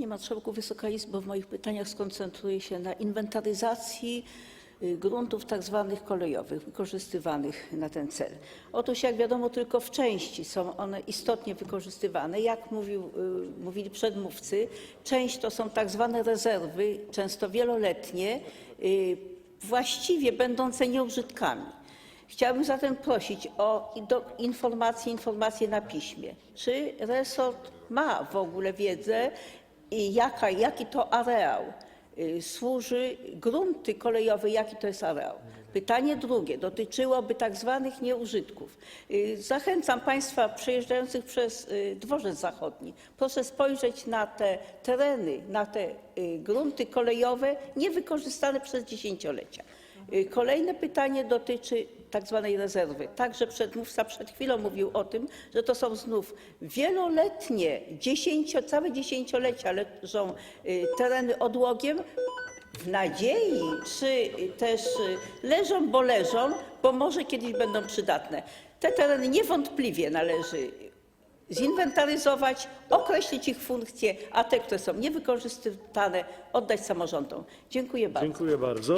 Panie Marszałku, Wysoka Izbo, w moich pytaniach skoncentruję się na inwentaryzacji y, gruntów tak zwanych kolejowych, wykorzystywanych na ten cel. Otóż, jak wiadomo, tylko w części są one istotnie wykorzystywane. Jak mówił, y, mówili przedmówcy, część to są tak zwane rezerwy, często wieloletnie, y, właściwie będące nieużytkami. Chciałabym zatem prosić o informacje, informacje na piśmie. Czy resort ma w ogóle wiedzę, jaka, jaki to areał y, służy, grunty kolejowe, jaki to jest areał? Pytanie drugie dotyczyłoby tak zwanych nieużytków. Y, Zachęcam Państwa przejeżdżających przez y, Dworzec Zachodni, proszę spojrzeć na te tereny, na te grunty kolejowe niewykorzystane przez dziesięciolecia. Y, Kolejne pytanie dotyczy tak zwanej rezerwy. Także przedmówca przed chwilą mówił o tym, że to są znów wieloletnie, dziesięcio, całe dziesięciolecia leżą y, tereny odłogiem w nadziei, czy y, też leżą, bo leżą, bo może kiedyś będą przydatne. Te tereny niewątpliwie należy zinwentaryzować, określić ich funkcje, a te, które są niewykorzystywane, oddać samorządom. Dziękuję bardzo. Dziękuję bardzo.